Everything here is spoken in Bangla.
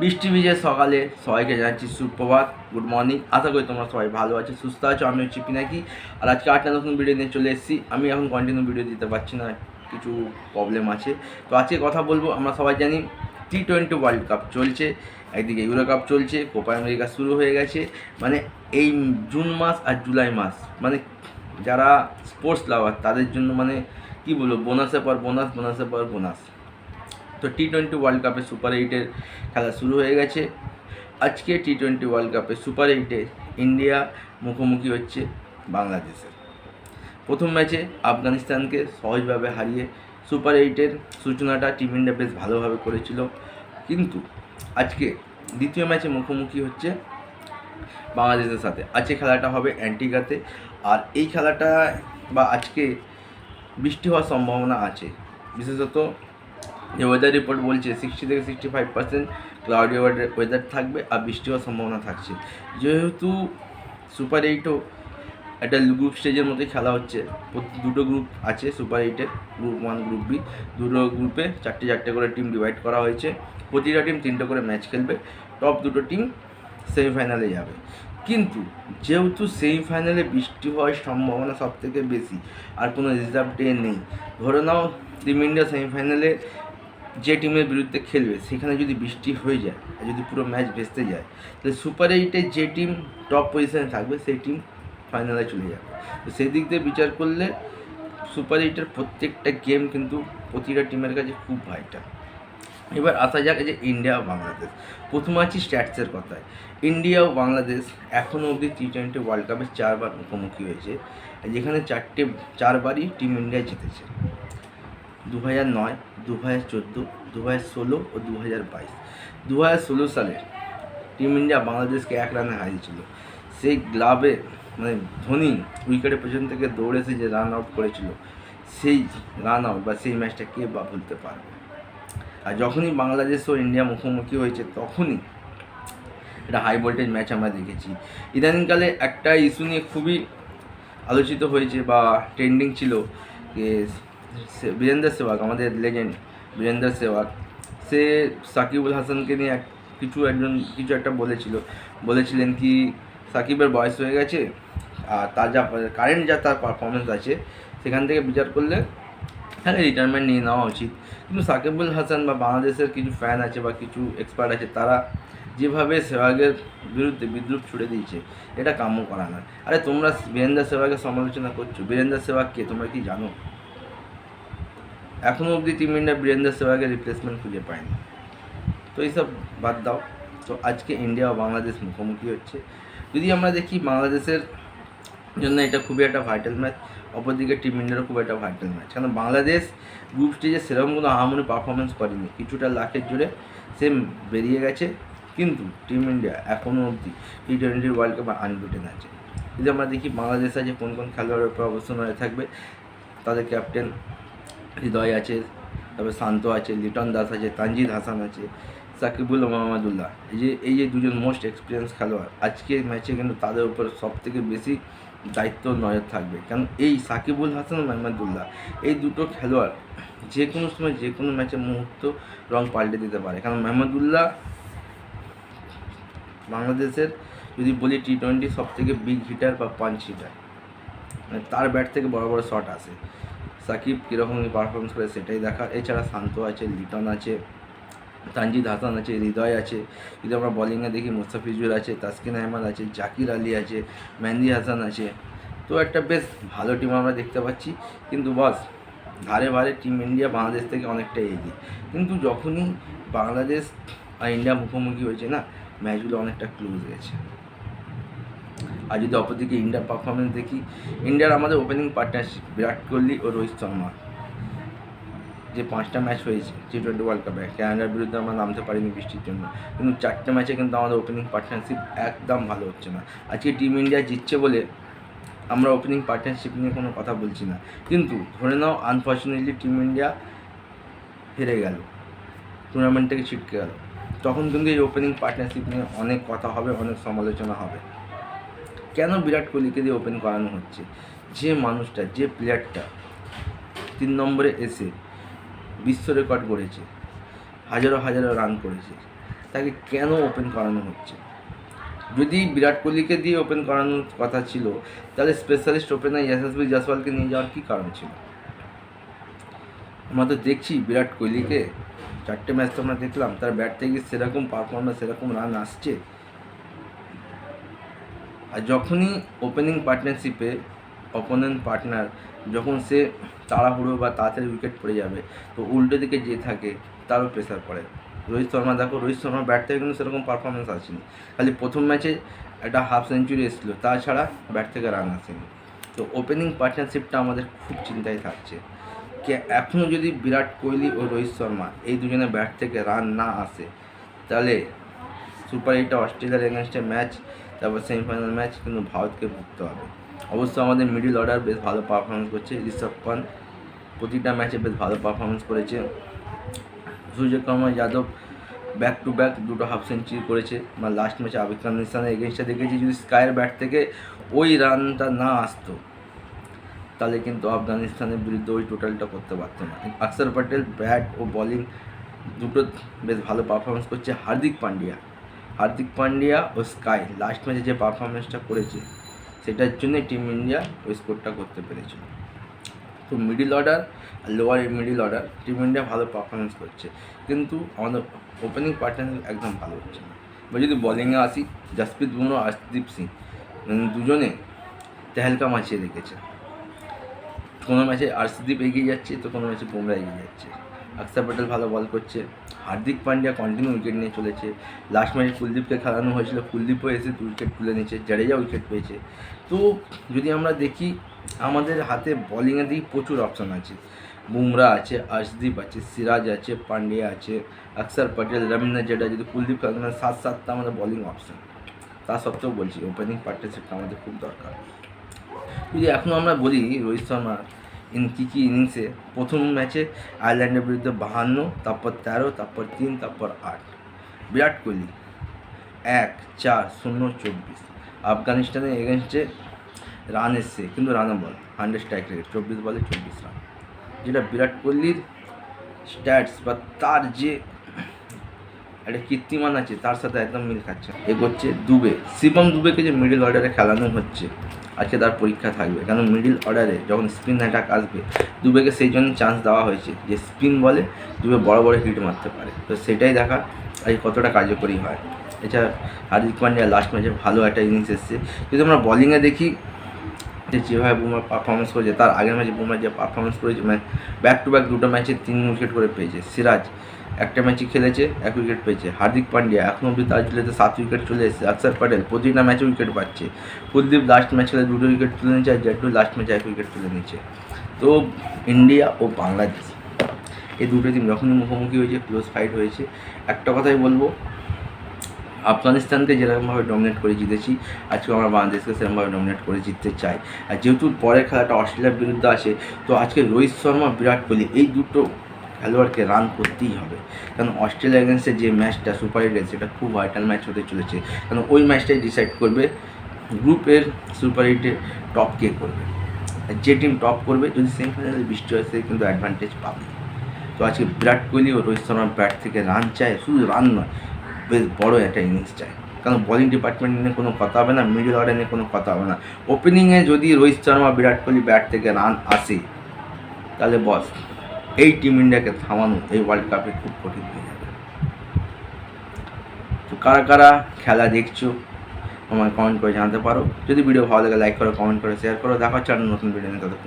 বৃষ্টি ভিজে সকালে সবাইকে জানাচ্ছি সুপ্রভাত গুড মর্নিং আশা করি তোমরা সবাই ভালো আছো, সুস্থ আছো আমি হচ্ছি পিনাকি। আর আজকে আটটা নতুন ভিডিও নিয়ে চলে এসেছি। আমি এখন কন্টিনিউ ভিডিও দিতে পারছি না, কিছু প্রবলেম আছে। তো আজকে কথা বলব, আমরা সবাই জানি টি টোয়েন্টি ওয়ার্ল্ড কাপ চলছে, একদিকে ইউরো কাপ চলছে কোপা আমেরিকা শুরু হয়ে গেছে। মানে এই জুন মাস আর জুলাই মাস মানে যারা স্পোর্টস লাভার তাদের জন্য মানে কি বলব বোনাসের পর বোনাস বোনাসের পর বোনাস তো টি টোয়েন্টি ওয়ার্ল্ড কাপে সুপার এইটের খেলা শুরু হয়ে গেছে। আজকে টি টোয়েন্টি ওয়ার্ল্ড কাপে সুপার এইটে ইন্ডিয়া মুখোমুখি হচ্ছে বাংলাদেশের। প্রথম ম্যাচে আফগানিস্তানকে সহজভাবে হারিয়ে সুপার এইটের সূচনাটা টিম ইন্ডিয়া বেশ ভালোভাবে করেছিল। কিন্তু আজকে দ্বিতীয় ম্যাচে মুখোমুখি হচ্ছে বাংলাদেশের সাথে। আজকে খেলাটা হবে অ্যান্টিগাতে আর এই খেলাটা বা আজকে বৃষ্টি হওয়ার সম্ভাবনা আছে। বিশেষত যে ওয়েদার রিপোর্ট বলছে সিক্সটি থেকে sixty five percent cloudy weather থাকবে আর বৃষ্টি হওয়ার সম্ভাবনা থাকছে। যেহেতু সুপার এইটও একটা গ্রুপ স্টেজের মধ্যে খেলা হচ্ছে দুটো গ্রুপ আছে সুপার এইটের গ্রুপ ওয়ান গ্রুপ বি দুটো গ্রুপে চারটে চারটে করে টিম ডিভাইড করা হয়েছে। প্রতিটা টিম তিনটে করে ম্যাচ খেলবে টপ দুটো টিম সেমিফাইনালে যাবে। কিন্তু যেহেতু সেমিফাইনালে বৃষ্টি হওয়ার সম্ভাবনা সব থেকে বেশি, আর কোনো রিজার্ভ ডে নেই, ধরে নাও টিম ইন্ডিয়া সেমিফাইনালে যে টিমের বিরুদ্ধে খেলবে, সেখানে যদি বৃষ্টি হয়ে যায়, আর যদি পুরো ম্যাচ ভেস্তে যায়, তাহলে সুপার এইটে যে টিম টপ পজিশনে থাকবে, সেই টিম ফাইনালে চলে যাবে। তো সেই দিক দিয়ে বিচার করলে সুপার এইটের প্রত্যেকটা গেম কিন্তু প্রতিটা টিমের কাছে খুব ভাইটাল এবার আসা যাক যে ইন্ডিয়া ও বাংলাদেশ প্রথম আছি স্ট্যাটসের কথায়। ইন্ডিয়া ও বাংলাদেশ এখনও অবধি টি টোয়েন্টি ওয়ার্ল্ড কাপে চারবার মুখোমুখি হয়েছে, যেখানে চারটে, চারবারই টিম ইন্ডিয়া জিতেছে। দু হাজার নয় দু হাজার চোদ্দ দু হাজার ষোলো ও দু হাজার বাইশ। দু হাজার ষোলো সালে টিম ইন্ডিয়া বাংলাদেশকে এক রানে হারিয়েছিল। সেই গ্লাবে মানে ধোনি উইকেটের পেছন থেকে দৌড়ে এসে যে রান আউট করেছিল, সেই রান আউট বা সেই ম্যাচটা কে বা ভুলতে পারবে? আর যখনই বাংলাদেশ ও ইন্ডিয়া মুখোমুখি হয়েছে, তখনই এটা হাই ভোল্টেজ ম্যাচ আমরা দেখেছি। ইদানিংকালে একটা ইস্যু নিয়ে খুবই আলোচিত হয়েছে বা ট্রেন্ডিং ছিল বীরেন্দ্র সেবাগ আমাদের লেজেন্ড বীরেন্দ্র সেবাগ সে সাকিবুল হাসানকে নিয়ে এক কিছু একজন, কিছু একটা বলেছিল। বলেছিলেন কি, সাকিবের বয়স হয়ে গেছে, আর তার যা কারেন্ট যা তার পারফরমেন্স আছে, সেখান থেকে বিচার করলে হ্যাঁ রিটায়ারমেন্ট নিয়ে নেওয়া উচিত। কিন্তু সাকিবুল হাসান বা বাংলাদেশের কিছু ফ্যান আছে বা কিছু এক্সপার্ট আছে, তারা যেভাবে সেবাগের বিরুদ্ধে বিদ্রুপ ছুড়ে দিয়েছে, এটা কাম্য করা না আরে তোমরা বীরেন্দ্র সেবাগের সমালোচনা করছ। বীরেন্দ্র সেবাগ কে? তোমরা কি জানো? এখনও অবধি টিম ইন্ডিয়া বীরেন্দ্র সেবাগের রিপ্লেসমেন্ট খুঁজে পায়নি। তো এইসব বাদ দাও। তো আজকে ইন্ডিয়া ও বাংলাদেশ মুখোমুখি হচ্ছে। যদি আমরা দেখি বাংলাদেশের জন্য এটা খুবই একটা ভাইটাল ম্যাচ অপরদিকে টিম ইন্ডিয়ারও খুব একটা ভাইটাল ম্যাচ কারণ বাংলাদেশ গ্রুপ স্টেজে সেরকম কোনো আহামরি পারফরমেন্স করেনি। কিছুটা লাখের জোরে সে বেরিয়ে গেছে। কিন্তু টিম ইন্ডিয়া এখনও অবধি T twenty world cup unbeaten আছে। যদি আমরা দেখি বাংলাদেশ আছে কোন কোন খেলোয়াড়ের উপর অবস্থান হয়ে থাকবে, তাদের ক্যাপ্টেন হৃদয় আছে, তারপরে শান্ত আছে, লিটন দাস আছে, তানজিদ হাসান আছে, সাকিবুল মোহাম্মদুল্লাহ এই যে এই যে দুজন মোস্ট এক্সপিরিয়েন্স খেলোয়াড় আজকের ম্যাচে কিন্তু তাদের উপর সব থেকে বেশি দায়িত্ব নজর থাকবে। কারণ এই সাকিবুল হাসান ও মোহাম্মদুল্লাহ এই দুটো খেলোয়াড় যে কোনো সময় যে কোনো ম্যাচে মুহূর্ত রং পাল্টে দিতে পারে। কারণ মেহমদুল্লাহ বাংলাদেশের যদি বলি টি টোয়েন্টি সব থেকে বিগ হিটার বা পাঞ্চ হিটার মানে তার ব্যাট থেকে বড় বড় শট আসে। সাকিব কীরকম পারফরমেন্স করে সেটাই দেখা। এছাড়া শান্ত আছে, লিটন আছে, তানজিদ হাসান আছে, হৃদয় আছে। যদি আমরা বলিংয়ে দেখি মুস্তাফিজুর আছে, তাসকিন আহমদ আছে, জাকির আলী আছে, মেহেন্দি হাসান আছে। তো একটা বেশ ভালো টিম আমরা দেখতে পাচ্ছি। কিন্তু বস, ধারে ভারে টিম ইন্ডিয়া বাংলাদেশ থেকে অনেকটা এগিয়ে। কিন্তু যখনই বাংলাদেশ আর ইন্ডিয়া মুখোমুখি হয়েছে না ম্যাচগুলো অনেকটা ক্লোজ গেছে। আর যদি অপরদিকে ইন্ডিয়ার পারফরমেন্স দেখি, ইন্ডিয়ার আমাদের ওপেনিং পার্টনারশিপ বিরাট কোহলি ও রোহিত শর্মা। যে পাঁচটা ম্যাচ হয়েছে টি টোয়েন্টি ওয়ার্ল্ড কাপে ক্যানাডার বিরুদ্ধে আমরা নামতে পারিনি বৃষ্টির জন্য। কিন্তু চারটে ম্যাচে কিন্তু আমাদের ওপেনিং পার্টনারশিপ একদম ভালো হচ্ছে না। আজকে টিম ইন্ডিয়া জিতছে বলে আমরা ওপেনিং পার্টনারশিপ নিয়ে কোনো কথা বলছি না। কিন্তু ধরে নাও আনফর্চুনেটলি টিম ইন্ডিয়া হেরে গেল। টুর্নামেন্ট থেকে ছিটকে গেল। তখন কিন্তু এই ওপেনিং পার্টনারশিপ নিয়ে অনেক কথা হবে, অনেক সমালোচনা হবে। কেন বিরাট কোহলিকে দিয়ে ওপেন করানো হচ্ছে? যে মানুষটা, যে প্লেয়ারটা তিন নম্বরে এসে বিশ্ব রেকর্ড করেছে হাজারো হাজারো রান করেছে, তাকে কেন ওপেন করানো হচ্ছে? যদি বিরাট কোহলিকে দিয়ে ওপেন করানোর কথা ছিল, তাহলে স্পেশালিস্ট ওপেনার ইয়াশাসবি জাসওয়ালকে নিয়ে যাওয়ার কী কারণ ছিল? আমরা তো দেখছি বিরাট কোহলিকে, চারটে ম্যাচ তো আমরা দেখলাম, তার ব্যাট থেকে সেরকম পারফরমেন্স সেরকম রান আসছে? আর যখনই ওপেনিং পার্টনারশিপে অপোনেন্ট পার্টনার যখন সে তাড়াহুড়ো বা তাড়াতাড়ি উইকেট পড়ে যাবে, তো উল্টো দিকে যে থাকে, তারও প্রেশার পড়ে। রোহিত শর্মা, দেখো রোহিত শর্মার ব্যাট থেকে কিন্তু সেরকম পারফরমেন্স আসেনি। খালি প্রথম ম্যাচে একটা হাফ সেঞ্চুরি এসেছিল, তাছাড়া ব্যাট থেকে রান আসেনি। তো ওপেনিং পার্টনারশিপটা আমাদের খুব চিন্তায় থাকছে। কে এখনও যদি বিরাট কোহলি ও রোহিত শর্মা এই দুজনে ব্যাট থেকে রান না আসে, তাহলে সুপার এইটটা অস্ট্রেলিয়ার এগেনস্টে ম্যাচ তারপর সেমিফাইনাল ম্যাচ কিন্তু ভারতকে ভুগতে হবে। অবশ্য আমাদের মিডিল অর্ডার বেশ ভালো পারফরমেন্স করছে ঋষভ পান্ত প্রতিটা ম্যাচে বেশ ভালো পারফরমেন্স করেছে। Suryakumar Yadav back to back দুটো হাফ সেঞ্চুরি করেছে বা লাস্ট ম্যাচে আফগানিস্তানের এগেনস্টে দেখেছি, যদি স্কায়ের ব্যাট থেকে ওই রানটা না আসতো, তাহলে কিন্তু আফগানিস্তানের বিরুদ্ধে ওই টোটালটা করতে পারতো না। আকসর প্যাটেল ব্যাট ও বোলিং দুটো বেশ ভালো পারফরমেন্স করছে হার্দিক পান্ডিয়া। হার্দিক পান্ডিয়া ও স্কাই লাস্ট ম্যাচে যে পারফরমেন্সটা করেছে, সেটার জন্যই টিম ইন্ডিয়া ওই স্কোরটা করতে পেরেছিল। তো মিডিল অর্ডার আর lower middle order team India ভালো পারফরমেন্স করছে। কিন্তু আমাদের ওপেনিং পার্টনার একদম ভালো হচ্ছে না। বা যদি বলিংয়ে আসি জসপ্রীত বুমরা আশদীপ সিং দুজনে তেহেলকা মাছিয়ে রেখেছে। কোনো ম্যাচে আর্শদীপ এগিয়ে যাচ্ছে, তো কোনো ম্যাচে বুমরা এগিয়ে যাচ্ছে। অক্ষর প্যাটেল ভালো বল করছে। হার্দিক পান্ডিয়া কন্টিনিউ উইকেট নিয়ে চলেছে। লাস্ট ম্যাচে কুলদীপকে খেলানো হয়েছিল। কুলদীপও এসে দু উইকেট তুলে নিচ্ছে জাডেজা উইকেট পেয়েছে। তো যদি আমরা দেখি, আমাদের হাতে বলিংয়ের দিকে প্রচুর অপশন আছে। বুমরা আছে আর্শদীপ আছে, সিরাজ আছে, পান্ডিয়া আছে অক্ষর প্যাটেল রবীন্দ্র জেডা যদি কুলদীপ খেলানো সাত সাতটা আমাদের বলিং অপশন তা সত্ত্বেও বলছি ওপেনিং পার্টনারশিপটা আমাদের খুব দরকার। যদি এখনও আমরা বলি, রোহিত শর্মা ইন কী কী ইনিংসে প্রথম ম্যাচে আয়ারল্যান্ডের বিরুদ্ধে বাহান্ন, তারপর তেরো, তারপর তিন, তারপর আট। বিরাট কোহলি, এক, চার, শূন্য, চব্বিশ। আফগানিস্তানের এগেনস্টে রান এসছে, কিন্তু রানা বল হান্ড্রেড স্ট্রাইক রেট চব্বিশ বলে চব্বিশ রান যেটা বিরাট কোহলির স্ট্যাটস বা তার যে একটা কীর্তিমান আছে, তার সাথে একদম মিল খাচ্ছে। এগোচ্ছে দুবে। শিবম দুবেকে যে মিডল অর্ডারে খেলানো হচ্ছে আজকে তার পরীক্ষা থাকবে। কারণ মিডিল অর্ডারে যখন স্পিন অ্যাটাক আসবে দুবেকে সেই জন্য চান্স দেওয়া হয়েছে যে স্পিন বলে দুবে বড় বড় হিট মারতে পারে। তো সেটাই দেখা আজ কতটা কার্যকরী হয়। এছাড়া হার্দিক পান্ডিয়া লাস্ট ম্যাচে ভালো একটা ইনিংস এসছে। যদি আমরা বলিংয়ে দেখি, যে যেভাবে বুমরা পারফরমেন্স করেছে, তার আগের ম্যাচে বুমরা যে পারফরমেন্স করেছে মানে ব্যাক টু ব্যাক দুটো ম্যাচে তিন উইকেট করে পেয়েছে। সিরাজ একটা ম্যাচে খেলেছে, এক উইকেট পেয়েছে। হার্দিক পান্ডিয়া এখনও অব্দি তার জুলেতে সাত উইকেট চলে এসেছে। অক্ষর প্যাটেল প্রতিটা ম্যাচে উইকেট পাচ্ছে। কুলদীপ লাস্ট ম্যাচ খেলে দুটো উইকেট তুলে নিচ্ছে আর জেড্ডু লাস্ট ম্যাচে এক উইকেট তুলে নিচ্ছে তো ইন্ডিয়া ও বাংলাদেশ এই দুটো টিম যখনই মুখোমুখি হয়েছে ক্লোজ ফাইট হয়েছে। একটা কথাই বলব, আফগানিস্তানকে যেরকমভাবে ডমিনেট করে জিতেছি আজকে আমরা বাংলাদেশকে সেরকমভাবে ডমিনেট করে জিততে চাই। আর যেহেতু পরের খেলাটা অস্ট্রেলিয়ার বিরুদ্ধে আসে তো আজকে রোহিত শর্মা, বিরাট কোহলি, এই দুটো খেলোয়াড়কে রান করতেই হবে। কারণ অস্ট্রেলিয়া এগেন্সে যে ম্যাচটা সুপার এইটের সেটা খুব ভাইটাল ম্যাচ হতে চলেছে। কারণ ওই ম্যাচটাই ডিসাইড করবে গ্রুপের সুপার এইটে টপ কে করবে। যে টিম টপ করবে, যদি সেমিফাইনালে বৃষ্টি হয়, সে কিন্তু অ্যাডভান্টেজ পাবে। তো আজকে বিরাট কোহলি ও রোহিত শর্মার ব্যাট থেকে রান চায়, শুধু রান নয়, বেশ বড় একটা ইনিংস চায়। কারণ বলিং ডিপার্টমেন্ট নিয়ে কোনো কথা হবে না মিডল অর্ডার নিয়ে কোনো কথা হবে না। ওপেনিংয়ে যদি রোহিত শর্মা বিরাট কোহলি ব্যাট থেকে রান আসে, তাহলে বস এই টিম ইন্ডিয়াকে থামানো এই ওয়ার্ল্ড কাপে খুব কঠিন হয়ে যাবে। তো কারা কারা খেলা দেখছ তোমায় কমেন্ট করে জানাতে পারো। যদি ভিডিও ভালো লাগে লাইক করো কমেন্ট করে শেয়ার করো। দেখা হচ্ছে নতুন ভিডিও নিয়ে তাদের